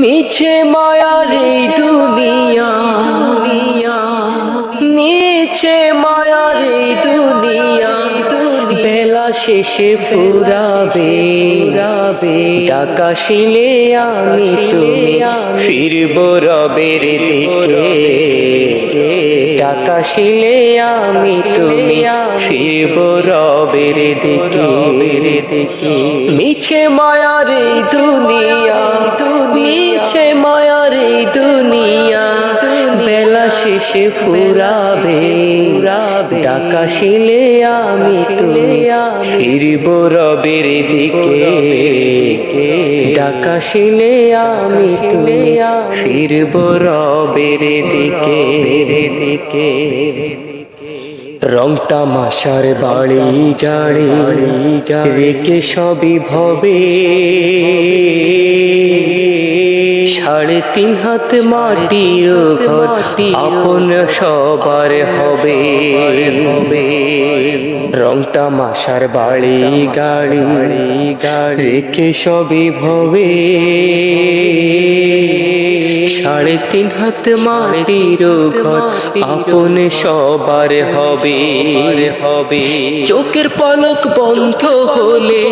মিছে মায়ার এই দুনিয়া মিছে মায়ার এই দুনিয়া বেলা শেষে ফুরাবে রাবে টাকা শিলে আমি তুমি ফিরব রবের দিকে। টাকা শিলে আমি তুমি ফিরব রবের দিকে। দিকে মিছে মায়ারে দুনিয়া মিছে মায়ারে দুনিয়া। শেষে ফুরাবে টাকা শিলে আমি ফিরব রবের দিকে টাকা শিলে আমি ফিরব রবের দিকে। দিকে। রং তামাশার বাড়ি গাড়ি রেখে সবই ভবে সাড়ে তিন হাত মাটির ঘর আপন সবার হবে। রং তামাশার বাড়ি, গাড়ি গাড়ি রেখে সবই ভবে। সাড়ে তিন হাত মাটির ঘর আপন সবার হবে। হবে চোখের পলক বন্ধ হলে,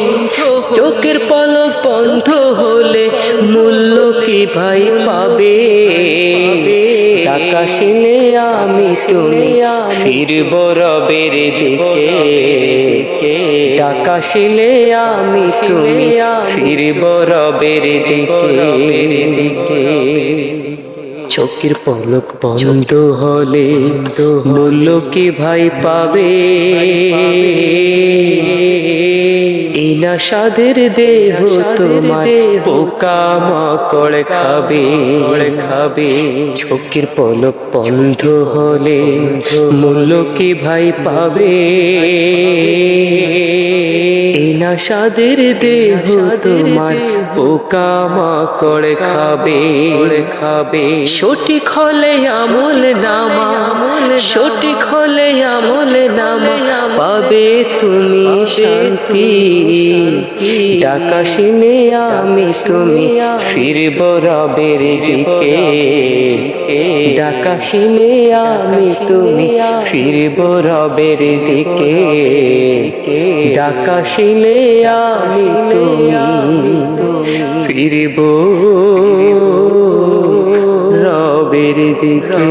চোখের পলক বন্ধ হলে মূল্য কি ভাই পাবে? টাকা শিলে আমি তুমি ফিরব রবের দিকে। টাকা শিলে আমি তুমি ফিরব রবের দিকে। চোখের পলক বন্ধ হলে মূল্য কি ভাই পাবে। এই সাদের দেহ তোমার পোকা মাকড় খাবে। খাবে। চোখের পলক বন্ধ হলে মূল্য কি ভাই পাবে। সাদের দেহ তোমার পোকা মাকড় খাবে। খাবে। সঠিক হলে আমল নামা। সঠিক হলে আমল নামা। পাবে তুমি শান্তি। ডাকা শুনে আমি তুমি। ফিরব রবের দিকে। ডাকা শুনে আমি তুমি ফিরব রবের দিকে। ডাকা শুনে আমি তুমি ফিরব রবের দিকে।